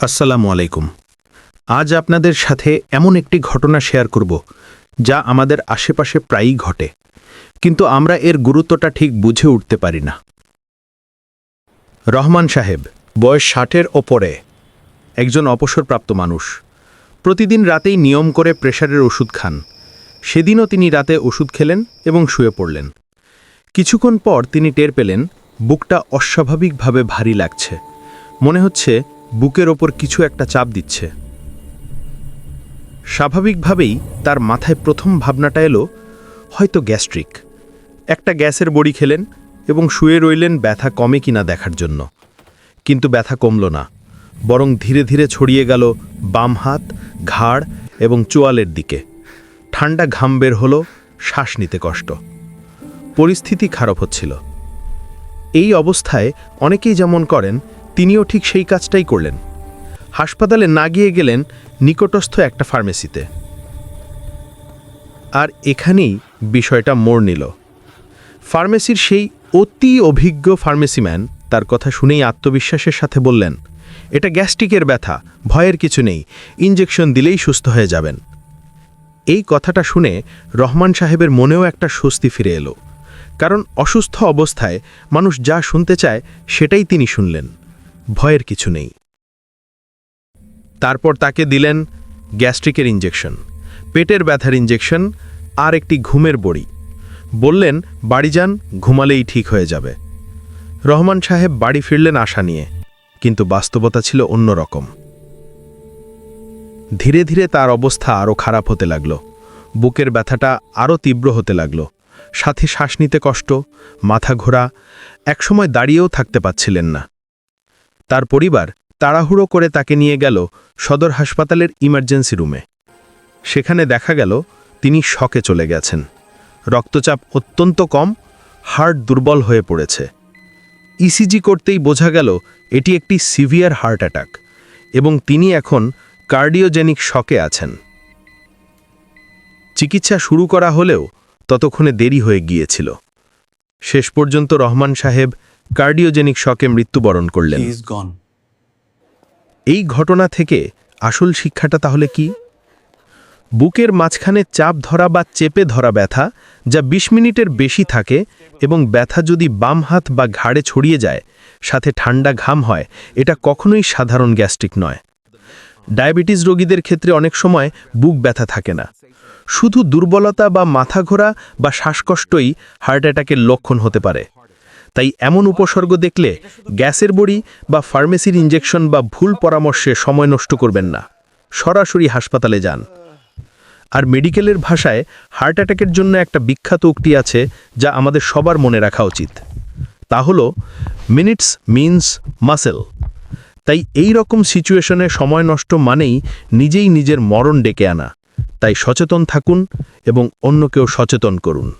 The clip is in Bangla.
আসসালামু আলাইকুম। আজ আপনাদের সাথে এমন একটি ঘটনা শেয়ার করব, যা আমাদের আশেপাশে প্রায়ই ঘটে, কিন্তু আমরা এর গুরুত্বটা ঠিক বুঝে উঠতে পারি না। রহমান সাহেব, বয়স ষাটের ওপরে, একজন অবসরপ্রাপ্ত মানুষ। প্রতিদিন রাতেই নিয়ম করে প্রেশারের ওষুধ খান। সেদিনও তিনি রাতে ওষুধ খেলেন এবং শুয়ে পড়লেন। কিছুক্ষণ পর তিনি টের পেলেন, বুকটা অস্বাভাবিকভাবে ভারী লাগছে। মনে হচ্ছে বুকের ওপর কিছু একটা চাপ দিচ্ছে। স্বাভাবিকভাবেই তার মাথায় প্রথম ভাবনাটা এলো, হয়তো গ্যাস্ট্রিক। একটা গ্যাসের বড়ি খেলেন এবং শুয়ে রইলেন ব্যথা কমে কিনা দেখার জন্য। কিন্তু ব্যথা কমল না, বরং ধীরে ধীরে ছড়িয়ে গেল বাম হাত, ঘাড় এবং চোয়ালের দিকে। ঠান্ডা ঘাম বের হলো, শ্বাস নিতে কষ্ট। পরিস্থিতি খারাপ হচ্ছিল। এই অবস্থায় অনেকেই যেমন করেন তিনিও ঠিক সেই কাজটাই করলেন। হাসপাতালে না গিয়ে গেলেন নিকটস্থ একটা ফার্মেসিতে। আর এখানেই বিষয়টা মোড় নিল। ফার্মেসির সেই অতি অভিজ্ঞ ফার্মেসিম্যান তার কথা শুনেই আত্মবিশ্বাসের সাথে বললেন, এটা গ্যাস্ট্রিকের ব্যথা, ভয়ের কিছু নেই ইঞ্জেকশন দিলেই সুস্থ হয়ে যাবেন। এই কথাটা শুনে রহমান সাহেবের মনেও একটা স্বস্তি ফিরে এলো। কারণ অসুস্থ অবস্থায় মানুষ যা শুনতে চায় সেটাই তিনি শুনলেন। ভয়ের কিছু নেই। তারপর তাকে দিলেন গ্যাস্ট্রিকের ইঞ্জেকশন পেটের ব্যথার ইঞ্জেকশন আর একটি ঘুমের বড়ি। বললেন, বাড়ি যান, ঘুমালেই ঠিক হয়ে যাবে। রহমান সাহেব বাড়ি ফিরলেন আশা নিয়ে, কিন্তু বাস্তবতা ছিল অন্যরকম। ধীরে ধীরে তার অবস্থা আরও খারাপ হতে লাগল। বুকের ব্যথাটা আরও তীব্র হতে লাগল। সাথে শ্বাস নিতে কষ্ট, মাথা ঘোরা, একসময় দাঁড়িয়েও থাকতে পাচ্ছিলেন না। তার পরিবার তাড়াহুড়ো করে তাকে নিয়ে গেল সদর হাসপাতালের ইমার্জেন্সি রুমে। সেখানে দেখা গেল তিনি শকে চলে গেছেন। রক্তচাপ অত্যন্ত কম হার্ট দুর্বল হয়ে পড়েছে। ইসিজি করতেই বোঝা গেল এটি একটি সিভিয়ার হার্ট অ্যাটাক এবং তিনি এখন কার্ডিওজেনিক শকে আছেন। চিকিৎসা শুরু করা হলেও ততক্ষণে দেরি হয়ে গিয়েছিল। শেষ পর্যন্ত রহমান সাহেব কার্ডিওজেনিক শকে মৃত্যুবরণ করলেন. এই ঘটনা থেকে আসল শিক্ষাটা তাহলে কি? বুকের মাঝখানে চাপ ধরা বা চেপে ধরা ব্যথা যা ২০ মিনিটের বেশি থাকে এবং ব্যথা যদি বাম হাত বা ঘাড়ে ছড়িয়ে যায় সাথে ঠান্ডা ঘাম হয় এটা কখনোই সাধারণ গ্যাস্ট্রিক নয়। ডায়াবেটিস রোগীদের ক্ষেত্রে অনেক সময় বুক ব্যথা থাকে না। শুধু দুর্বলতা বা মাথা ঘোরা বা শ্বাসকষ্টই হার্ট অ্যাটাকের লক্ষণ হতে পারে। তাই এমন উপসর্গ দেখলে গ্যাসের বড়ি বা ফার্মেসির ইঞ্জেকশন বা ভুল পরামর্শে সময় নষ্ট করবেন না। সরাসরি হাসপাতালে যান। আর মেডিকেলের ভাষায় হার্ট অ্যাটাকের জন্য একটা বিখ্যাত উক্তি আছে যা আমাদের সবার মনে রাখা উচিত। তা হলো, মিনিটস মিনস মাসেল। তাই এই রকম সিচুয়েশনে সময় নষ্ট মানেই নিজেই নিজের মরণ ডেকে আনা। তাই সচেতন থাকুন এবং অন্যকেও সচেতন করুন।